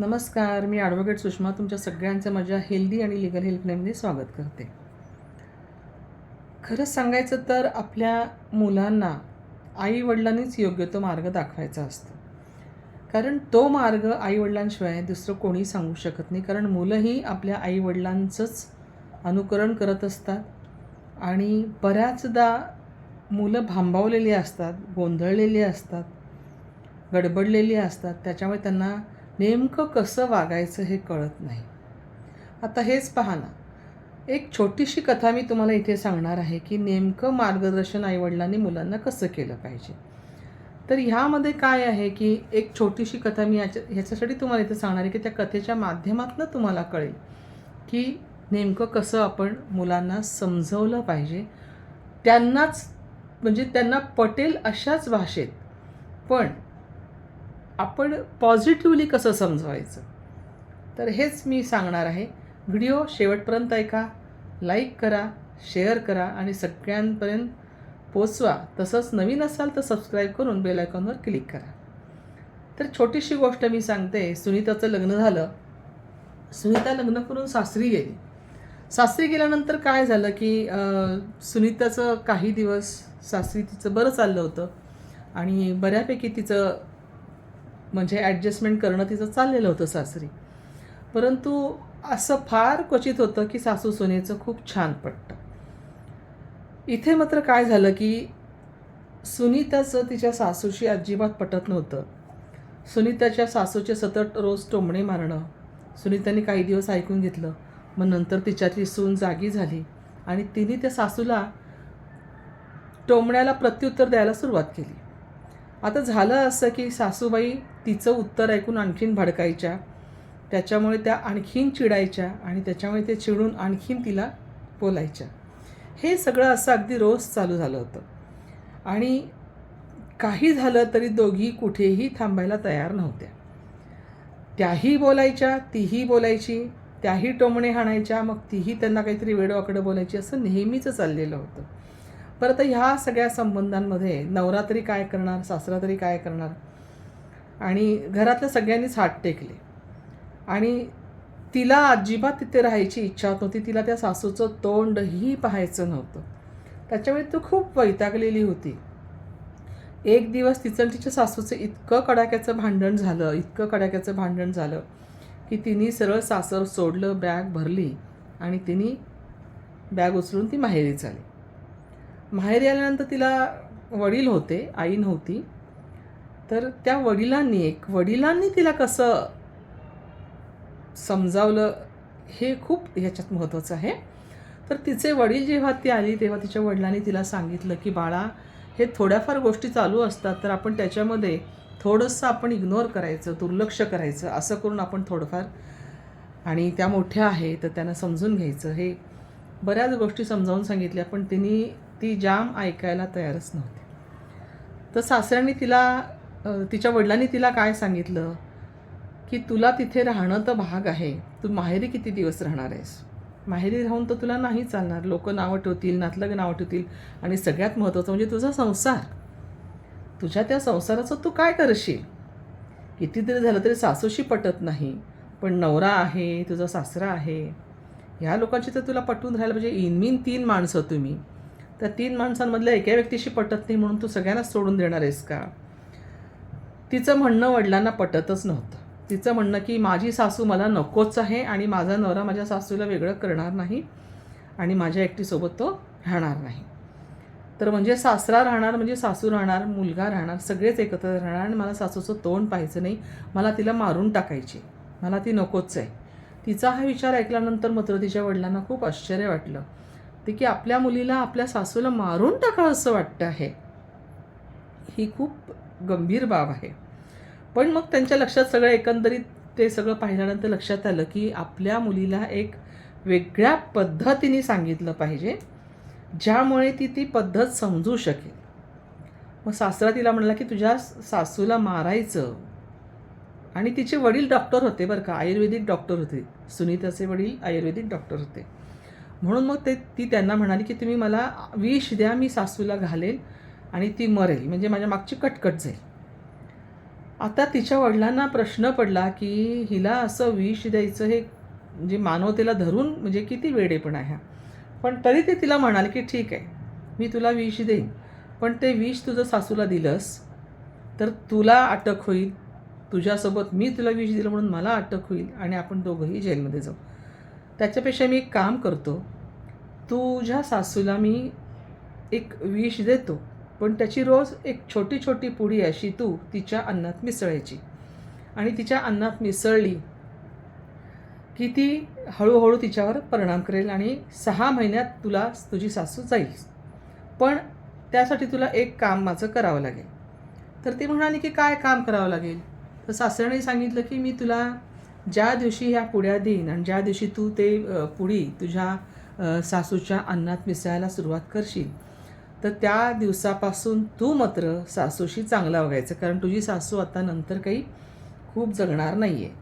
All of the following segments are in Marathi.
नमस्कार मी ॲडव्होकेट सुषमा तुमच्या सगळ्यांचं माझ्या हेल्दी आणि लिगल हेल्पलाईनमध्ये स्वागत करते. खरंच सांगायचं तर आपल्या मुलांना आईवडिलांनीच योग्य तो मार्ग दाखवायचा असतो. कारण तो मार्ग आईवडिलांशिवाय दुसरं कोणी सांगू शकत नाही. कारण मुलंही आपल्या आईवडिलांचंच अनुकरण करत असतात आणि बऱ्याचदा मुलं भांबावलेली असतात गोंधळलेली असतात गडबडलेली असतात. त्याच्यामुळे त्यांना नेमकं कसं वागायचं हे कळत नाही. आता हेच पहा ना. एक छोटीशी कथा मी तुम्हाला इथे सांगणार आहे की नेमकं मार्गदर्शन आईवडिलांनी मुलांना कसं केलं पाहिजे. तर ह्यामध्ये काय आहे की एक छोटीशी कथा मी याच्या ह्याच्यासाठी तुम्हाला इथे सांगणार आहे की त्या कथेच्या माध्यमातून तुम्हाला कळेल की नेमकं कसं आपण मुलांना समजवलं पाहिजे. त्यांनाच म्हणजे त्यांना पटेल अशाच भाषेत. पण आपण पॉझिटिव्हली कसं समजवायचं? तर हेच मी सांगणार आहे. व्हिडिओ शेवटपर्यंत ऐका लाईक करा शेअर करा आणि सगळ्यांपर्यंत पोचवा. तसंच नवीन असाल तर सबस्क्राईब करून बेल आयकॉनवर क्लिक करा. तर छोटीशी गोष्ट मी सांगते. सुनीताचं लग्न झालं. सुनीता लग्न करून सासरी गेली. सासरी गेल्यानंतर काय झालं की सुनीताचं काही दिवस सासरी तिचं बरं चाललं होतं आणि बऱ्यापैकी तिचं म्हणजे ॲडजस्टमेंट करणं तिचं चाललेलं होतं सासरी. परंतु असं फार क्वचित होतं की सासू सोनेचं खूप छान पटतं इथे मात्र काय झालं की सुनीताचं तिच्या सासूशी अजिबात पटत नव्हतं. सुनीताच्या सासूचे सतत रोज टोमणे मारणं सुनीताने काही दिवस ऐकून घेतलं मग नंतर तिच्यातली सून जागी झाली आणि तिने त्या सासूला टोमण्याला प्रत्युत्तर द्यायला सुरुवात केली. आता झालं असं की सासूबाई तिचं उत्तर ऐकून आणखीन भडकायच्या. त्याच्यामुळे त्या आणखीन चिडायच्या आणि त्याच्यामुळे ते चिडून आणखीन तिला बोलायच्या. हे सगळं असं अगदी रोज चालू झालं होतं. आणि काही झालं तरी दोघी कुठेही थांबायला तयार नव्हत्या. त्याही बोलायच्या तीही बोलायची त्याही टोमणे हाणायच्या मग तीही त्यांना काहीतरी वेडवाकडं बोलायची असं नेहमीच चाललेलं होतं. परत ह्या सगळ्या संबंधांमध्ये नवरात्री काय करणार सासरा तरी काय करणार? आणि घरातल्या सगळ्यांनीच हात टेकले. आणि तिला अजिबात तिथे राहायची इच्छा नव्हती. तिला त्या सासूचं तोंडही पाहायचं नव्हतं. त्याच्यामुळे तू खूप वैतागलेली होती. एक दिवस तिचं तिच्या सासूचं इतकं कडाक्याचं भांडण झालं इतकं कडाक्याचं भांडण झालं की तिने सरळ सासर सोडलं बॅग भरली आणि तिने बॅग उचलून ती माहेरी झाली माहेरी आल्यानंतर तिला वडील होते आई नव्हती. तर त्या वडिलांनी एक वडिलांनी तिला कसं समजावलं हे खूप ह्याच्यात महत्त्वाचं आहे. तर तिचे वडील जेव्हा ती आली तेव्हा तिच्या वडिलांनी तिला सांगितलं की बाळा हे थोड्याफार गोष्टी चालू असतात तर आपण त्याच्यामध्ये थोडंसं आपण इग्नोर करायचं दुर्लक्ष करायचं असं करून आपण थोडंफार आणि त्या मोठ्या आहे तर त्यांना समजून घ्यायचं. हे बऱ्याच गोष्टी समजावून सांगितल्या पण तिने ती जाम ऐकायला तयारच नव्हती. तर सासऱ्यांनी तिला तिच्या वडिलांनी तिला काय सांगितलं? की तुला तिथे राहणं तर भाग आहे. तू माहेरी किती दिवस राहणार आहेस? माहेरी राहून तर तुला नाही चालणार. लोक नावं ठेवतील नातलग नावं ठेवतील आणि सगळ्यात महत्त्वाचं म्हणजे तुझा संसार. तुझ्या त्या संसाराचं तू काय करशील? कितीतरी झालं तरी सासूशी पटत नाही. पण नवरा आहे तुझा सासरा आहे. ह्या लोकांची तर तुला पटवून राहायला पाहिजे. इनमीन तीन माणसं तुम्ही. त्या तीन माणसांमधल्या एका व्यक्तीशी पटत नाही म्हणून तू सगळ्यांनाच सोडून देणार आहेस का? तिचं म्हणणं वडिलांना पटतच नव्हतं. तिचं म्हणणं की माझी सासू मला नकोच आहे आणि माझा नवरा माझ्या सासूला वेगळं करणार नाही आणि माझ्या एकटीसोबत तो राहणार नाही. तर म्हणजे सासरा राहणार म्हणजे सासू राहणार मुलगा राहणार सगळेच एकत्र राहणार आणि मला सासूचं तोंड पाहायचं नाही. मला तिला मारून टाकायची. मला ती नकोच आहे. तिचा हा विचार ऐकल्यानंतर मात्र तिच्या वडिलांना खूप आश्चर्य वाटलं. वाटते की आपल्या मुलीला आपल्या सासूला मारून टाकावं असं वाटतं आहे. ही खूप गंभीर बाब आहे. पण मग त्यांच्या लक्षात सगळं एकंदरीत ते सगळं पाहिल्यानंतर लक्षात आलं की आपल्या मुलीला एक वेगळ्या पद्धतीने सांगितलं पाहिजे ज्यामुळे ती ती पद्धत समजू शकेल. मग सासरा तिला म्हणला की तुझ्या सासूला मारायचं. आणि तिचे वडील डॉक्टर होते बरं का आयुर्वेदिक डॉक्टर होते. सुनीताचे वडील आयुर्वेदिक डॉक्टर होते. म्हणून मग ते ती त्यांना म्हणाली की तुम्ही मला विष द्या मी सासूला घालेल आणि ती मरेल. म्हणजे माझ्या मागची कटकट जाईल. आता तिच्या वडिलांना प्रश्न पडला की हिला असं विष द्यायचं हे म्हणजे मानवतेला धरून म्हणजे किती वेडेपण आहे. पण तरी ते तिला म्हणाले की ठीक आहे मी तुला विष देईन. पण ते विष तुझं सासूला दिलंस तर तुला अटक होईल. तुझ्यासोबत मी तुला विष दिलं म्हणून मला अटक होईल आणि आपण दोघंही जेलमध्ये जाऊ. त्याच्यापेक्षा मी एक काम करतो. तुझ्या सासूला मी एक विष देतो पण त्याची रोज एक छोटी छोटी पुडी अशी तू तिच्या अन्नात मिसळायची. आणि तिच्या अन्नात मिसळली की ती हळूहळू तिच्यावर परिणाम करेल आणि सहा महिन्यात तुला तुझी सासू जाईल. पण त्यासाठी तुला एक काम माझं करावं लागेल. तर ती म्हणाली की काय काम करावं लागेल? तर सासऱ्याने सांगितलं की मी तुला ज्या दिवशी ह्या पुड्या देईन आणि ज्या दिवशी तू ते पुडी तुझ्या सासूच्या अन्नात मिसळायला सुरुवात करशील तर त्या दिवसापासून तू मात्र सासूशी चांगला वागायचं. कारण तुझी सासू आता नंतर काही खूप जगणार नाही आहे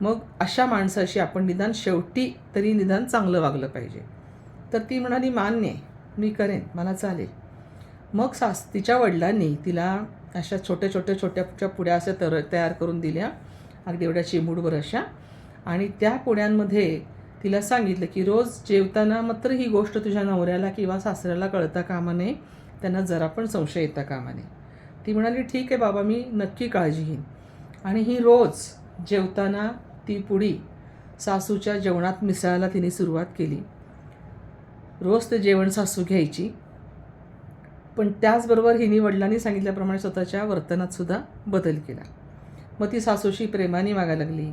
मग अशा माणसाशी आपण निदान शेवटी तरी निदान चांगलं वागलं पाहिजे. तर ती म्हणाली मान्य मी करेन मला चालेल. मग सास तिच्या वडिलांनी तिला अशा छोट्या छोट्या छोट्या छोट्या पुड्या अशा तर तयार करून दिल्या. अगदी एवढ्या चिमूडभर अशा. आणि त्या पुण्यांमध्ये तिला सांगितलं की रोज जेवताना मात्र ही गोष्ट तुझ्या नवऱ्याला किंवा सासऱ्याला कळता कामा नये. त्यांना जरा पण संशय येता कामा नये. ती म्हणाली ठीक आहे बाबा मी नक्की काळजी घेईन. आणि ही रोज जेवताना ती पुडी सासूच्या जेवणात मिसळायला तिने सुरुवात केली. रोज ते जेवण सासू घ्यायची. पण त्याचबरोबर हिने वडिलांनी सांगितल्याप्रमाणे स्वतःच्या वर्तनात सुद्धा बदल केला. मग ती सासूशी प्रेमाने वागायला लागली.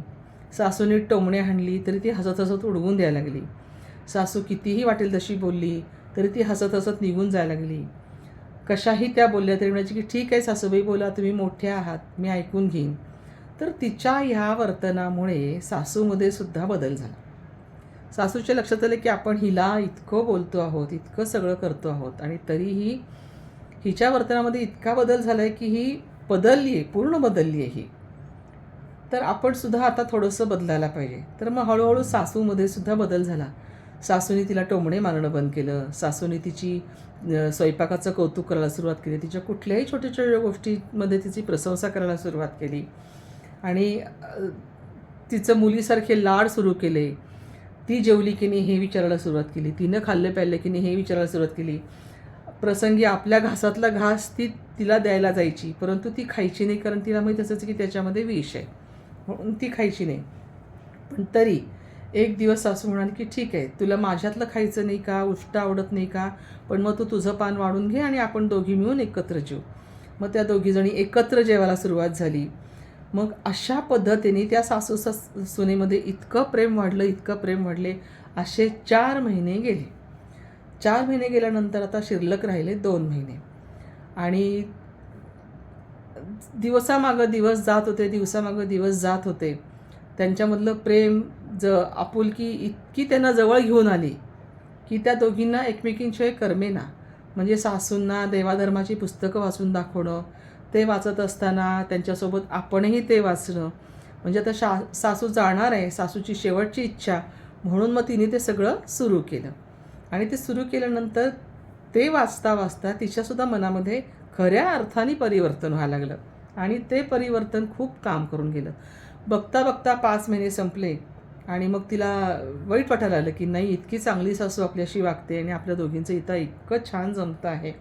सासूने टोमणे हाणली तरी ती हसत हसत उडवून द्यायला लागली. सासू कितीही वाटेल तशी बोलली तरी ती हसत हसत निघून जायला लागली. कशाही त्या बोलल्या तरी म्हणायची की ठीक आहे सासूबाई बोला तुम्ही मोठ्या आहात मी ऐकून घेईन. तर तिच्या ह्या वर्तनामुळे सासूमध्ये सुद्धा बदल झाला. सासूच्या लक्षात आलं की आपण हिला इतकं बोलतो आहोत इतकं सगळं करतो आहोत आणि तरीही हिच्या वर्तनामध्ये इतका बदल झाला आहे की ही बदलली आहे पूर्ण बदलली आहे ही. तर आपण सुद्धा आता थोडंसं बदलायला पाहिजे. तर मग हळूहळू सासूमध्ये सुद्धा बदल झाला. सासूने तिला टोमणे मारणं बंद केलं. सासूने तिची स्वयंपाकाचं कौतुक करायला सुरुवात केली. तिच्या कुठल्याही छोट्या छोट्या गोष्टीमध्ये तिची प्रशंसा करायला सुरुवात केली. आणि तिचं मुलीसारखे लाड सुरू केले. ती जेवली की नाही हे विचारायला सुरुवात केली. तिनं खाल्लं प्यायलं की नाही हे विचारायला सुरुवात केली. प्रसंगी आपल्या घासातला घास ती तिला द्यायला जायची. परंतु ती खायची नाही कारण तिला माहीत असायचं की त्याच्यामध्ये विष आहे. म्हणून ती खायची नाही. पण तरी एक दिवस सासू म्हणाली की ठीक आहे तुला माझ्यातलं खायचं नाही का? उष्ट आवडत नाही का? पण मग तू तुझं पान वाढून घे आणि आपण दोघी मिळून एकत्र जेऊ. मग त्या दोघीजणी एकत्र जेवायला सुरुवात झाली. मग अशा पद्धतीने त्या सासू सास सुनेमध्ये इतकं प्रेम वाढलं इतकं प्रेम वाढले असे चार महिने गेले. चार महिने गेल्यानंतर आता शिल्लक राहिले दोन महिने. आणि दिवसामागं दिवस जात होते दिवसामागं दिवस जात होते. त्यांच्यामधलं प्रेम ज आपुलकी इतकी त्यांना जवळ घेऊन आली की त्या दोघींना एकमेकींशिवाय करमेना म्हणजे सासूंना देवाधर्माची पुस्तकं वाचून दाखवणं ते वाचत असताना त्यांच्यासोबत आपणही ते वाचणं. म्हणजे आता शा सासू जाणार आहे सासूची शेवटची इच्छा म्हणून मग तिने ते सगळं सुरू केलं. आणि ते सुरू केल्यानंतर ते वाचता वाचता तिच्यासुद्धा मनामध्ये खऱ्या अर्थाने परिवर्तन व्हायला लागलं. आणि ते परिवर्तन खूप काम करून गेलं. बघता बघता पाच महिने संपले आणि मग तिला वाईट वाटायला आलं की नाही इतकी चांगली सासू आपल्याशी वागते आणि आपल्या दोघींचं इथं इतकं छान जमतं आहे.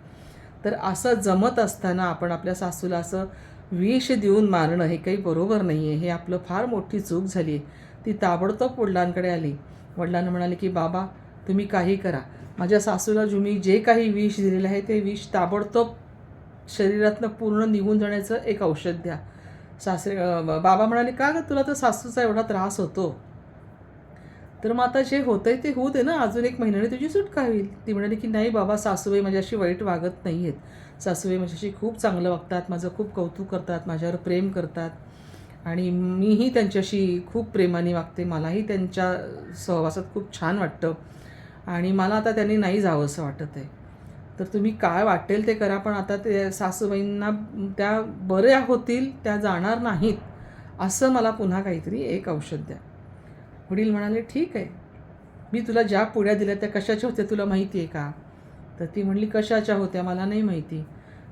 तर असं जमत असताना आपण आपल्या सासूला असं विष देऊन मारणं हे काही बरोबर नाही आहे हे आपलं फार मोठी चूक झाली आहे. ती ताबडतोब वडिलांकडे आली. वडिलांना म्हणाले की बाबा तुम्ही काही करा. माझ्या सासूला तुम्ही जे काही विष दिलेलं आहे ते विष ताबडतोब शरीरातनं पूर्ण निघून जाण्याचं एक औषध द्या. सासरे बाबा म्हणाले का ग तुला तर सासूचा एवढा त्रास होतो? तर मग आता जे होतंय ते होऊ दे ना अजून एक महिन्याने तुझी सुटका होईल. ती म्हणाली की नाही बाबा सासूबाई माझ्याशी वाईट वागत नाही आहेत सासूबाई माझ्याशी खूप चांगलं वागतात माझं खूप कौतुक करतात माझ्यावर प्रेम करतात. आणि मीही त्यांच्याशी खूप प्रेमाने वागते. मलाही त्यांच्या सहवासात खूप छान वाटतं. आणि मला आता त्यांनी नाही जावं असं वाटत आहे तर तुम्ही काय वाटेल ते करा पण आता ते सासूबाईंना त्या बऱ्या होतील त्या जाणार नाहीत असं मला पुन्हा काहीतरी एक औषध द्या. वडील म्हणाले ठीक आहे. मी तुला ज्या पुड्या दिल्या त्या कशाच्या होत्या तुला माहिती आहे का? तर ती म्हणली कशाच्या होत्या मला नाही माहिती.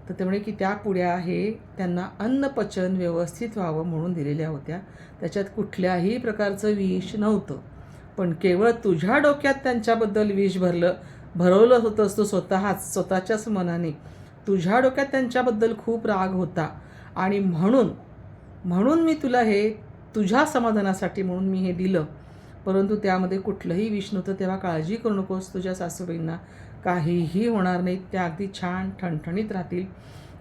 तर ते म्हणे की त्या पुड्या हे त्यांना अन्नपचन व्यवस्थित व्हावं म्हणून दिलेल्या होत्या. त्याच्यात कुठल्याही प्रकारचं विष नव्हतं. पण केवळ तुझ्या डोक्यात त्यांच्याबद्दल विष भरलं भरवलं होतंस तू स्वतःच स्वतःच्याच मनाने. तुझ्या डोक्यात त्यांच्याबद्दल खूप राग होता. आणि म्हणून म्हणून मी तुला हे तुझ्या समाधानासाठी म्हणून मी हे दिलं. परंतु त्यामध्ये कुठलंही विष नव्हतं तेव्हा काळजी करू नकोस. तुझ्या सासूबाईंना काहीही होणार नाही. त्या अगदी छान ठणठणीत राहतील.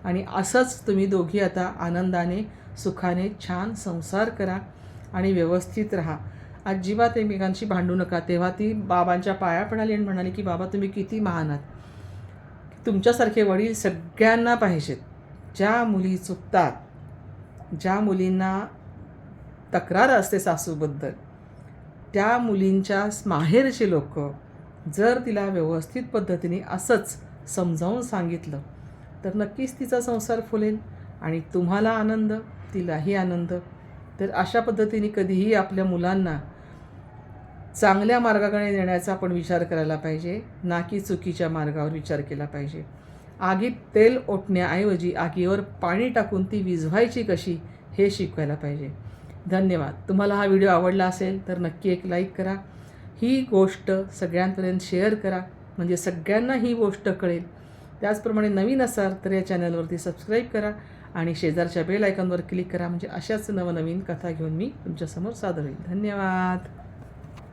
आणि असंच तुम्ही दोघी आता आनंदाने सुखाने छान संसार करा आणि व्यवस्थित राहा. अजिबात एकमेकांशी भांडू नका. तेव्हा ती बाबांच्या पाया पडाली आणि म्हणाली की बाबा तुम्ही किती महान आहात. तुमच्यासारखे वडील सगळ्यांना पाहिजेत. ज्या मुली चुकतात ज्या मुलींना तक्रार असते सासूबद्दल त्या मुलींच्या माहेरचे लोक जर तिला व्यवस्थित पद्धतीने असंच समजावून सांगितलं तर नक्कीच तिचा संसार फुलेल आणि तुम्हाला आनंद तिलाही आनंद. तर अशा पद्धतीने कधीही आपल्या मुलांना चांगल्या मार्गाकडे नेण्याचा आपण विचार करायला पाहिजे ना की चुकीच्या मार्गावर विचार केला पाहिजे. आगीत तेल ओतण्याऐवजी आगीवर पाणी टाकून ती विझवायची कशी हे शिकवायला पाहिजे. धन्यवाद. तुम्हाला हा व्हिडिओ आवडला असेल तर नक्की एक लाईक करा. ही गोष्ट सगळ्यांपर्यंत शेअर करा म्हणजे सगळ्यांना ही गोष्ट कळेल. त्याचप्रमाणे नवीन असाल तर या चॅनलवरती सबस्क्राईब करा आणि शेजारच्या बेल आयकॉनवर क्लिक करा म्हणजे अशाच नवनवीन कथा घेऊन मी तुमच्यासमोर सादर होईल. धन्यवाद.